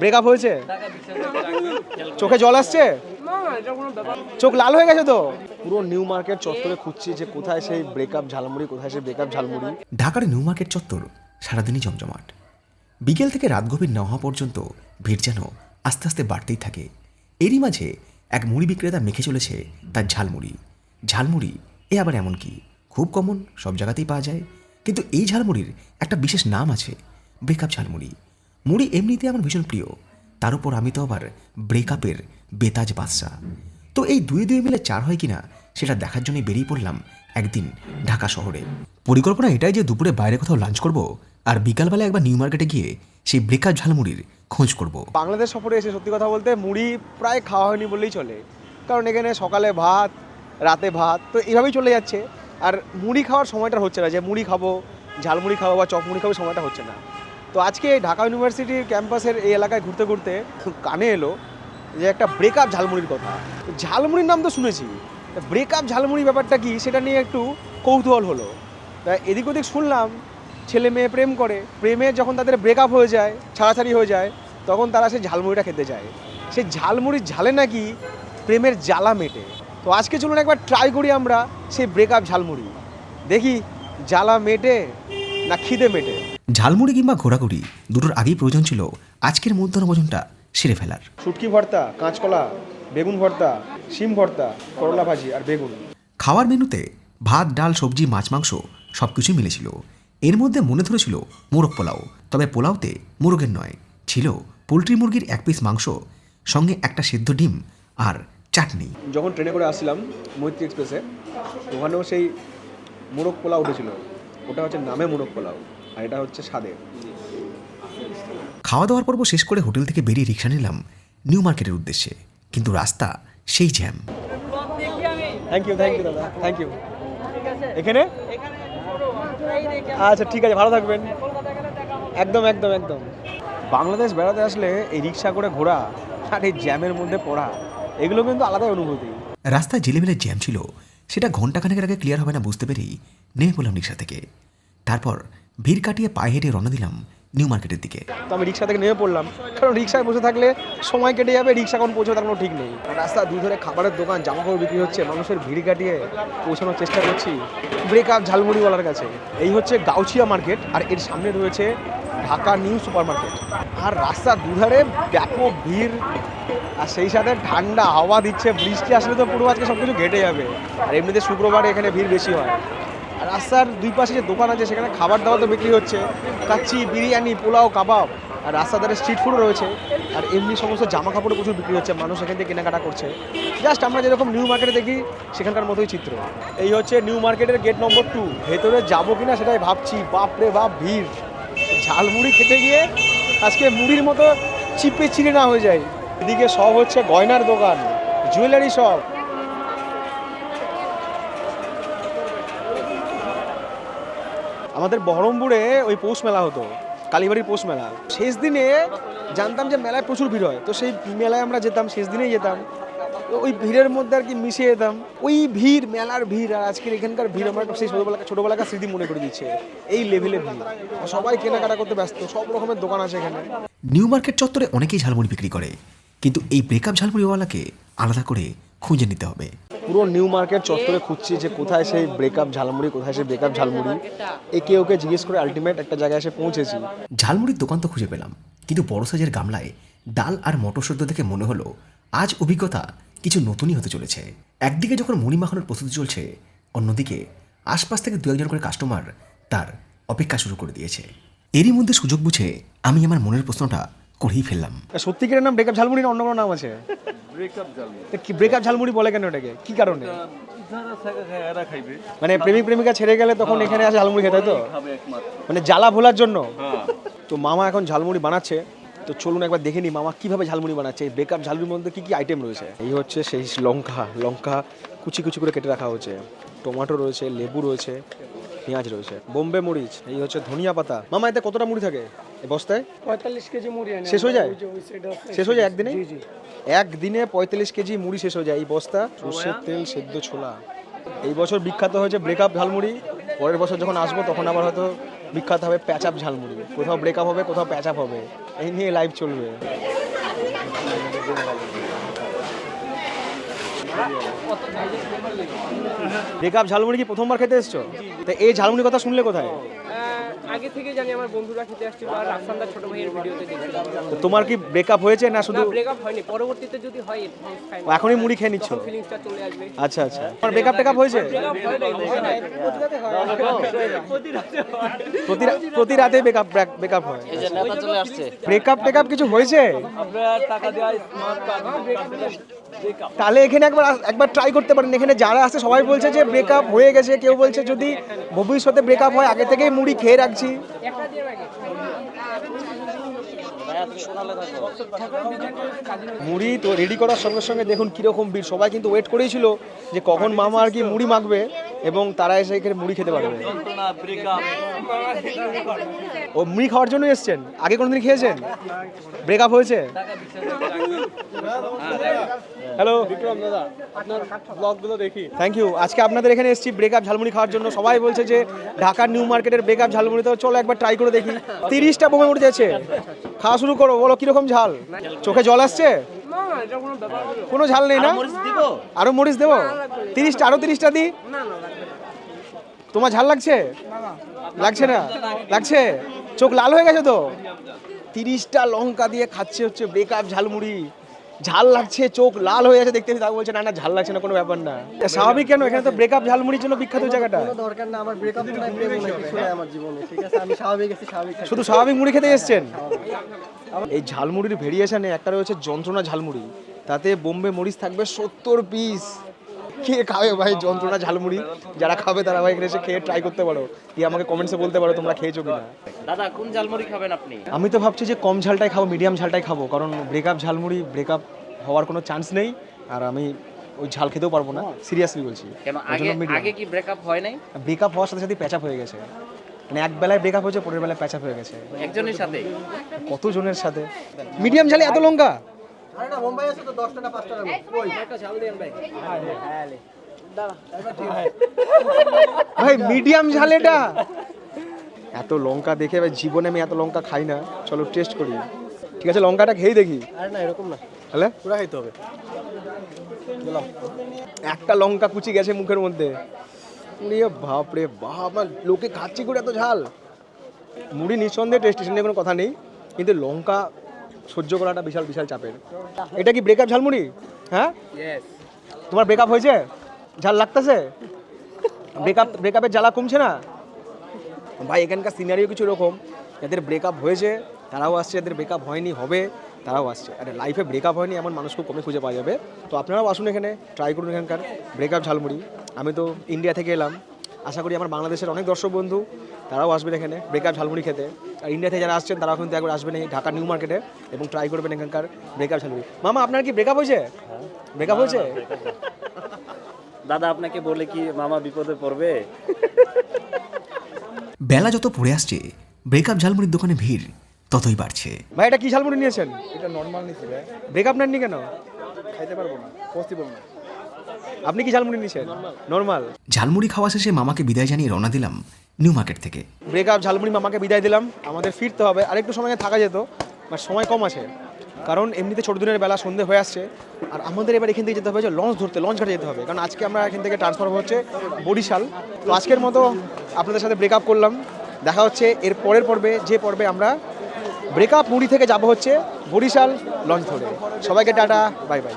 Breakup হয়েছে? চোখে জল আসছে? চোখ লাল হয়ে গেছে তো? পুরো নিউ মার্কেট চত্বরে খুঁজছি যে কোথায় সেই ব্রেকআপ ঝালমুড়ি কোথায় সেই ব্রেকআপ ঝালমুড়ি। ঢাকার নিউ মার্কেট চত্বর সারাদিনই জমজমাট। বিকেল থেকে রাত গভীর না হওয়া পর্যন্ত ভিড় যেন আস্তে আস্তে বাড়তেই থাকে। এরই মাঝে এক মুড়ি বিক্রেতা মেখে চলেছে তার ঝালমুড়ি। ঝালমুড়ি এ আবার এমন কি? খুব কমন সব জায়গাতেই পাওয়া যায়। কিন্তু এই ঝালমুড়ির একটা বিশেষ নাম আছে ব্রেকআপ ঝালমুড়ি। মুড়ি এমনিতে আমার ভীষণ প্রিয়। তার উপর আমি তো আবার ব্রেকআপের বেতাজ বাদশা তো এই দুই দুই মিলে চার হয় কিনা, সেটা দেখার জন্যই বেরিয়ে পড়লাম একদিন ঢাকা শহরে। পরিকল্পনা এটাই যে দুপুরে বাইরে কোথাও লাঞ্চ করব আর বিকালবেলা একবার নিউ মার্কেটে গিয়ে সেই ব্রেকআপ ঝালমুড়ির খোঁজ করব। বাংলাদেশ সফরে এসে সত্যি কথা বলতে মুড়ি প্রায় খাওয়া হয়নি বললেই চলে। কারণ এখানে সকালে ভাত, রাতে ভাত, তো এইভাবেই চলে যাচ্ছে। আর মুড়ি খাওয়ার সময়টা হচ্ছে না যে মুড়ি খাব, ঝালমুড়ি খাব বা চপ মুড়ি খাব সময়টা হচ্ছে না। তো আজকে ঢাকা ইউনিভার্সিটির ক্যাম্পাসের এই এলাকায় ঘুরতে ঘুরতে কানে এলো যে একটা ব্রেকআপ ঝালমুড়ির কথা। ঝালমুড়ির নাম তো শুনেছি। ব্রেকআপ ঝালমুড়ি ব্যাপারটা কি সেটা নিয়ে একটু কৌতূহল হলো। তা এদিক ওদিক শুনলাম, ছেলে মেয়ে প্রেম করে, প্রেমে যখন তাদের ব্রেকআপ হয়ে যায়, ছাড়াছাড়ি হয়ে যায়, তখন তারা সেই ঝালমুড়িটা খেতে যায়। সেই ঝালমুড়ির ঝালে নাকি প্রেমের জ্বালা মেটে। তো আজকে চলুন একবার ট্রাই করি আমরা সেই ব্রেকআপ ঝালমুড়ি। দেখি জ্বালা মেটে না খিদে মেটে। ঝালমুড়ি কিংবা ঘোরাঘুরি দুটোর আগেই প্রয়োজন ছিল আজকের মধ্যাহ্ন ভোজনটা সেরে ফেলার। শুটকি ভর্তা কাঁচকলা বেগুন ভর্তা শিম ভর্তা করলা ভাজি আর বেগুন। খাওয়ার মেনুতে ভাত ডাল সবজি মাছ মাংস সব কিছুই মিলেছিল। এর মধ্যে মনে ধরেছিল মোরগ পোলাও তবে পোলাওতে মোরগের নয় ছিল পোলট্রি মুরগির এক পিস মাংস সঙ্গে একটা সেদ্ধ ডিম আর চাটনি। যখন ট্রেনে করে আসছিলাম মৈত্রী এক্সপ্রেসে ওখানেও সেই মোরগ পোলাও উঠেছিল। ওটা হচ্ছে নামে মোরগ পোলাও। আর এটা হচ্ছে স্বাদে। খাওয়া দাওয়ার পর্ব শেষ করে হোটেল থেকে বেরিয়ে রিক্সা নিলাম নিউ মার্কেটের উদ্দেশ্যে। কিন্তু রাস্তা সেই jam. Thank you thank you দাদা। থ্যাংক ইউ এখানে? আচ্ছা ঠিক আছে ভালো থাকবেন। একদম একদম একদম। বাংলাদেশ বেড়াতে আসলে এই রিক্সা করে ঘোরা আর এই জ্যামের মধ্যে পড়া এগুলো কিন্তু আলাদাই অনুভূতি। রাস্তায় জেলেমেলে জ্যাম ছিল সেটা ঘন্টাখানেকের আগে ক্লিয়ার হবে না বুঝতে পেরেই নেমে পড়লাম রিক্সা থেকে। তারপর ভিড় কাটিয়ে পায়ে হেঁটে রওনা দিলাম নিউ মার্কেটের দিকে। তো আমি রিক্সা থেকে নেমে পড়লাম। কারণ রিক্সায় বসে থাকলে সময় কেটে যাবে, রিক্সা কখন পৌঁছবে তার কোনো ঠিক নেই। রাস্তা দুই ধরে খাবারের দোকান জামা কাপড় বিক্রি হচ্ছে, মানুষের ভিড় কাটিয়ে পৌঁছানোর চেষ্টা করছি ব্রেকআপ ঝালমুড়িওয়ালার কাছে। এই হচ্ছে গাউছিয়া মার্কেট, আর এর সামনে রয়েছে ঢাকা নিউ সুপার মার্কেট আর রাস্তার দুধারে ব্যাপক ভিড়, আর সেই সাথে ঠান্ডা হাওয়া দিচ্ছে, বৃষ্টি আসলে তো পুরো আজকে সব কিছু ঘেটে যাবে। আর এমনিতে শুক্রবারে এখানে ভিড় বেশি হয়। রাস্তার দুই পাশে যে দোকান আছে, সেখানে খাবার দাবার তো বিক্রি হচ্ছে। কাচ্চি, বিরিয়ানি, পোলাও, কাবাব আর রাস্তার ধারে স্ট্রিট ফুডও রয়েছে। আর এমনি সমস্ত জামা কাপড়ও প্রচুর বিক্রি হচ্ছে, মানুষ এখান থেকে কেনাকাটা করছে। জাস্ট আমরা যেরকম নিউ মার্কেটে দেখি, সেখানকার মতোই চিত্র। এই হচ্ছে নিউ মার্কেটের গেট নম্বর টু ভেতরে যাব কিনা সেটাই ভাবছি। বাপ রে বাপ, ভিড়। ঝালমুড়ি খেতে গিয়ে আজকে মুড়ির মতো চিপে চিড়ে না হয়ে যায়। এদিকে সব হচ্ছে গয়নার দোকান জুয়েলারি শপ আমাদের বহরমপুরে ওই পৌষ মেলা হতো, কালীবাড়ির পৌষ মেলা। শেষ দিনে জানতাম যে মেলায় প্রচুর ভিড় হয়, তো সেই মেলায় আমরা যেতাম, শেষ দিনেই যেতাম। তো ওই ভিড়ের মধ্যে আর কি মিশে যেতাম। ওই ভিড়, মেলার ভিড় আর আজকের এখানকার ভিড় আমার সেই ছোটোবেলা ছোটোবেলাকার স্মৃতি মনে করে দিচ্ছে, এই লেভেলের ভিড়। সবাই কেনাকাটা করতে ব্যস্ত, সব রকমের দোকান আছে এখানে। নিউ মার্কেট চত্বরে অনেকেই ঝালমুড়ি বিক্রি করে, কিন্তু এই ব্রেকআপ ঝালমুড়িওয়ালাকে আলাদা করে খুঁজে নিতে হবে। পুরো নিউ মার্কেট চত্বরে খুঁজছি যে কোথায় সেই ব্রেকআপ ঝালমুড়ি, কোথায় সেই ব্রেকআপ ঝালমুড়ি। একে ওকে জিজ্ঞেস করে আলটিমেট একটা জায়গায় এসে পৌঁছেছি। ঝালমুড়ির দোকান তো খুঁজে পেলাম, কিন্তু বড় সাইজের গামলায় ডাল আর মটর সেদ্ধ দেখে মনে হলো আজ অভিজ্ঞতা কিছু নতুনই হতে চলেছে। একদিকে যখন মুড়ি মাখানোর প্রস্তুতি চলছে, অন্যদিকে আশপাশ থেকে দু একজন করে কাস্টমার তার অপেক্ষা শুরু করে দিয়েছে। এরই মধ্যে সুযোগ বুঝে আমি আমার মনের প্রশ্নটা করেই ফেললাম। সত্যিকারের নাম ব্রেকআপ ঝালমুড়ি না অন্য কোনো নাম আছে? ব্রেকআপ ঝালমুড়ি। তা কি ব্রেকআপ ঝালমুড়ি বলে কেন এটাকে? কি কারণে? যারা থাকা খায় এরা খাইবে। মানে প্রেমিক প্রেমিকা ছেড়ে গেলে তখন এখানে আসে ঝালমুড়ি খেতে তো? মানে জ্বালা ভোলার জন্য? হ্যাঁ। তো মামা এখন ঝালমুড়ি বানাচ্ছে। তো চলুন একবার দেখে নিই মামা কীভাবে ঝালমুড়ি বানাচ্ছে। এই ব্রেকআপ ঝালমুড়ির মধ্যে কি কি আইটেম রয়েছে? এই হচ্ছে সেই লঙ্কা। লঙ্কা কুচি কুচি করে কেটে রাখা হচ্ছে টমেটো রয়েছে লেবু রয়েছে পেঁয়াজ রয়েছে বোম্বে মরিচ এই হচ্ছে ধনিয়া পাতা। মামা এতে কতটা মুড়ি থাকে? বস্তায়? পঁয়তাল্লিশ কেজি মুড়ি শেষ হয়ে যায়? শেষ হয়ে যায় একদিনে? জি জি। একদিনে পঁয়তাল্লিশ কেজি মুড়ি শেষ হয়ে যায় এই বস্তা সর্ষের তেল সেদ্ধ ছোলা। এই বছর বিখ্যাত হয়েছে ব্রেকআপ ঝালমুড়ি। পরের বছর যখন আসব তখন আবার হয়তো বিখ্যাত হবে প্যাচাপ ঝালমুড়ি। কোথাও ব্রেকআপ হবে কোথাও প্যাচাপ হবে। এই নিয়ে লাইভ চলবে। ব্রেকআপ ঝালমুড়ি কি প্রথমবার খেতে এসছো? তো এই ঝালমুড়ি কথা শুনলে কোথায়? আগে থেকে জানি আমার বন্ধুরা খেতে আসছিল আর রাফসানদার ছোট ভাইয়ের ভিডিওতে দেখছিলাম তো তোমার কি ব্রেকআপ হয়েছে না শুধু না ব্রেকআপ হয়নি। পরবর্তীতে যদি হয় খাই ও, এখনই মুড়ি খেয়ে নিচ্ছ? ফিলিংসটা চলে আসবে। আচ্ছা আচ্ছা। তোমার ব্রেকআপ টেকআপ হয়েছে? ব্রেকআপ হয় নাই হয় নাই প্রতি রা- প্রতি রাতে ব্রেকআপ ব্রেকআপ হয়। এই যে নেতা চলে আসছে। ব্রেকআপ টেকআপ কিছু হয়েছে? আপনার টাকা দেওয়া স্মার্ট কার্ড তাহলে এখানে একবার একবার ট্রাই করতে পারেন। এখানে যারা আছে, সবাই বলছে যে ব্রেকআপ হয়ে গেছে। কেউ বলছে যদি ভবিষ্যতে ব্রেকআপ হয়, আগে থেকেই মুড়ি খেয়ে রাখছি ভাইয়া তুমি শোনালে থাকো মুড়ি তো রেডি করার সঙ্গে সঙ্গে দেখুন কীরকম ভিড়। সবাই কিন্তু ওয়েট করেই ছিল যে কখন মামা আর কি মুড়ি মাখবে এবং তারা এসে এখানে মুড়ি খেতে পারবে। ও মুড়ি খাওয়ার জন্য এসছেন? আগে কোনোদিন খেয়েছেন? ব্রেকআপ হয়েছে? হ্যালো বিক্রম দাদা আপনার ব্লগগুলো দেখি থ্যাংক ইউ আজকে আপনাদের এখানে এসেছি ব্রেকআপ ঝালমুড়ি খাওয়ার জন্য। সবাই বলছে যে ঢাকার নিউ মার্কেটের ব্রেকআপ ঝালমুড়ি। তো চলো একবার ট্রাই করে দেখি। তিরিশটা বোমে উঠে যাচ্ছে। খাওয়া শুরু করো বলো কীরকম ঝাল? চোখে জল আসছে? না না এটা কোনো ব্যাপার না। কোনো ঝাল নেই না? দিব? আরও মরিচ দেবো? তিরিশটা আরও তিরিশটা দিই। তোমার ঝাল লাগছে? লাগছে না? লাগছে? চোখ লাল হয়ে গেছে তো? তিরিশটা লঙ্কা দিয়ে খাচ্ছে হচ্ছে ব্রেকআপ ঝালমুড়ি। ঝাল লাগছে চোখ লাল হয়ে আছে দেখতে তাকে বলছে না না ঝাল লাগছে না কোনো ব্যাপার না। স্বাভাবিক কেন? এখানে তো ব্রেকআপ ঝালমুড়ির জন্য বিখ্যাত জায়গাটা। দরকার না আমার ব্রেকআপ আমার জীবনে ঠিক আছে? আমি স্বাভাবিক আছি স্বাভাবিক শুধু স্বাভাবিক মুড়ি খেতে এসেছেন? এই ঝালমুড়ির ভেরিয়েশনে একটা রয়েছে যন্ত্রণা ঝালমুড়ি তাতে বোম্বে মরিচ থাকবে সত্তর পিস কে খাবে ভাই যন্ত্রণা ঝালমুড়ি। যারা খাবে তারা ভাই এখানে এসে খেয়ে ট্রাই করতে পারো। দিয়ে আমাকে কমেন্টসে বলতে পারো তোমরা খেয়েছো কিনা। দাদা কোন ঝালমুড়ি খাবেন আপনি? আমি তো ভাবছি যে কম ঝালটাই খাব মিডিয়াম ঝালটাই খাব। কারণ ব্রেকআপ ঝালমুড়ি ব্রেকআপ হওয়ার কোনো চান্স নেই। আর আমি ওই ঝাল খেতেও পারব না সিরিয়াসলি বলছি। কেন? আগে আগে কি ব্রেকআপ হয় নাই? ব্রেকআপ হওয়ার সাথে সাথে প্যাচাপ হয়ে গেছে। মানে এক বেলায় ব্রেকআপ হয়েছে পরের বেলায় প্যাচাপ হয়ে গেছে। একজনের সাথে? কত জনের সাথে? মিডিয়াম ঝালে এত লঙ্কা? আরে না মুম্বাই আছে তো 10 টাকা 5 টাকা কই ভাই মিডিয়াম ঝাল এটা। এত লঙ্কা দেখে ভাই জীবনে আমি এত লঙ্কা খাই না। চলো টেস্ট করি। ঠিক আছে লঙ্কাটা খেয়েই দেখি। আরে না এরকম না। তাহলে পুরা খাইতে হবে। একটা লঙ্কা কুচি গেছে মুখের মধ্যে। নিয়ে বাপ রে বাপ লোকে খাচ্ছি করে এত ঝাল। মুড়ি নিঃসন্দেহে টেস্টি নিয়ে কোনো কথা নেই। কিন্তু লঙ্কা সহ্য করাটা বিশাল বিশাল চাপের। এটা কি ব্রেকআপ ঝালমুড়ি? হ্যাঁ? তোমার ব্রেকআপ হয়েছে? ঝাল লাগতেছে? ব্রেকআপ ব্রেকআপের জ্বালা কমছে না? ভাই এখানকার সিনারিও কিছু এরকম। যাদের ব্রেকআপ হয়েছে তারাও আসছে। যাদের ব্রেকআপ হয়নি হবে তারাও আসছে। আরে লাইফে ব্রেকআপ হয়নি এমন মানুষ খুব কমে খুঁজে পাওয়া যাবে। তো আপনারাও আসুন এখানে ট্রাই করুন এখানকার ব্রেকআপ ঝালমুড়ি। আমি তো ইন্ডিয়া থেকে এলাম। আশা করি আমার বাংলাদেশের অনেক দর্শক বন্ধু তারাও আসবেন এখানে ব্রেকআপ ঝালমুড়ি খেতে। আর ইন্ডিয়া থেকে যারা আসছেন তারাও কিন্তু একবার আসবেন এই ঢাকা নিউ মার্কেটে এবং ট্রাই করবেন এখানকার ব্রেকআপ ঝালমুড়ি। মামা আপনার কি ব্রেকআপ হয়েছে? ব্রেকআপ হয়েছে? দাদা আপনাকে বলে কি মামা বিপদে পড়বে? বেলা যত পড়ে আসছে ব্রেকআপ ঝালমুড়ির দোকানে ভিড় ততই বাড়ছে। ভাই এটা কি ঝালমুড়ি নিয়েছেন? এটা নরমাল নিছি ভাই। ব্রেকআপ নেননি কেন? খাইতে পারব না পসিবল না। আপনি কি ঝালমুড়ি নিয়েছেন নর্মাল ঝালমুড়ি খাওয়া শেষে মামাকে বিদায় জানিয়ে রওনা দিলাম নিউ মার্কেট থেকে। ব্রেকআপ ঝালমুড়ি মামাকে বিদায় দিলাম। আমাদের ফিরতে হবে। আরেকটু সময় থাকা যেত বাট সময় কম আছে। কারণ এমনিতে ছোট দিনের বেলা সন্ধে হয়ে আসছে। আর আমাদের এবার এখান থেকে যেতে হবে যে লঞ্চ ধরতে লঞ্চ ঘাটে যেতে হবে। কারণ আজকে আমরা এখান থেকে ট্রান্সফার হচ্ছে বরিশাল। তো আজকের মতো আপনাদের সাথে ব্রেকআপ করলাম। দেখা হচ্ছে এর পরের পর্বে যে পর্বে আমরা ব্রেকআপ মুড়ি থেকে যাব হচ্ছে বরিশাল লঞ্চ ধরে। সবাইকে টাটা বাই বাই